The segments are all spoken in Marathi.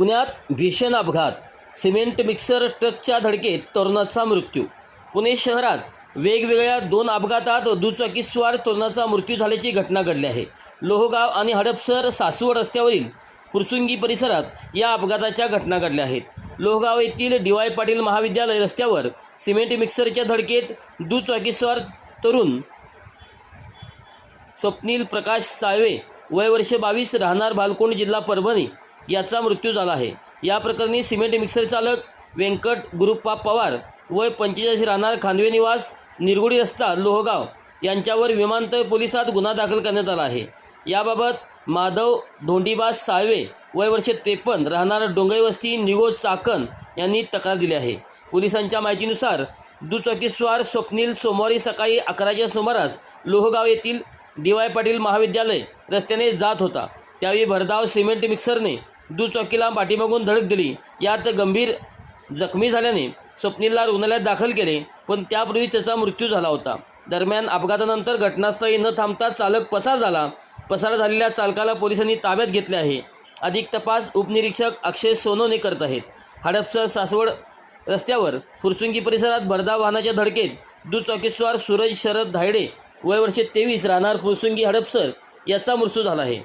पुण्यात भीषण अपघात. सिमेंट मिक्सर ट्रकच्या धडकेत तरुणाचा मृत्यू. पुणे शहरात वेगवेगळ्या दोन अपघातात दुचाकीस्वार तरुणाचा मृत्यू झाल्याची घटना घडली आहे. लोहगाव आणि हडपसर सासवड रस्त्यावरील कुरसुंगी परिसरात या अपघाताच्या घटना घडल्या आहेत. लोहगाव येथील डी वाय पाटील महाविद्यालय रस्त्यावर सिमेंट मिक्सरच्या धडकेत दुचाकीस्वार तरुण स्वप्नील प्रकाश साळवे वय वर्ष बावीस राहणार भालकोंड जिल्हा परभणी याचा मृत्यू झाला आहे. या प्रकरणी सिमेंट मिक्सर चालक व्यंकट गुरुप्पा पवार वय पंचेचाळीस राहणार खांदवे निवास निरगुडी रस्ता लोहगाव यांच्यावर विमानतळ पोलिसात गुन्हा दाखल करण्यात आला आहे. याबाबत माधव धोंडीबास साळवे वय वर्ष त्रेपन्न राहणार डोंगईवस्ती निगो चाकण यांनी तक्रार दिली आहे. पोलिसांच्या माहितीनुसार दुचाकीस्वार स्वप्नील सोमवारी सकाळी अकराच्या सुमारास लोहगाव येथील डी वाय पाटील महाविद्यालय रस्त्याने जात होता. त्यावेळी भरधाव सिमेंट मिक्सरने दुचाकीला पाठीमागून धडक दिली. यात गंभीर जखमी झाल्याने स्वप्नीलला रुग्णालयात दाखल केले पण त्यापूर्वी त्याचा मृत्यू झाला होता. दरम्यान अपघातानंतर घटनास्थळी न थांबता चालक पसार झाला. पसार झालेल्या चालकाला पोलिसांनी ताब्यात घेतले आहे. अधिक तपास उपनिरीक्षक अक्षय सोनोने करत आहेत. हडपसर सासवड रस्त्यावर फुरसुंगी परिसरात भरधाव वाहनाच्या धडकेत दुचाकीस्वार सूरज शरद धायडे वय वर्षे तेवीस राहणार फुरसुंगी हडपसर याचा मृत्यू झाला आहे.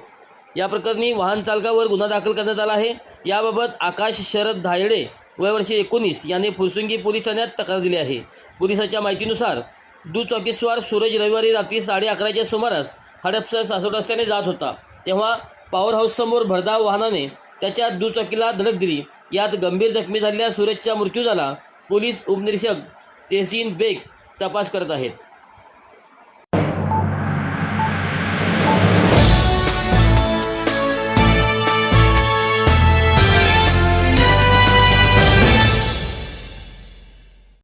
या प्रकरणी वाहन चालकावर गुन्हा दाखल करण्यात आला आहे. याबाबत आकाश शरद धायडे वय वर्षे एकोणीस याने फुरसुंगी पोलीस ठाण्यात तक्रार दिली आहे. पोलिसाच्या माहितीनुसार दुचाकीस्वार सूरज रविवारी रात्री साडे अकराच्या सुमारास हडपसर सासवड रस्त्याने जात होता. तेव्हा पॉवर हाऊससमोर भरधाव वाहनाने त्याच्या दुचाकीला धडक दिली. यात गंभीर जखमी झालेल्या सूरजचा मृत्यू झाला. पोलीस उपनिरीक्षक तेहसीन बेग तपास करत आहेत.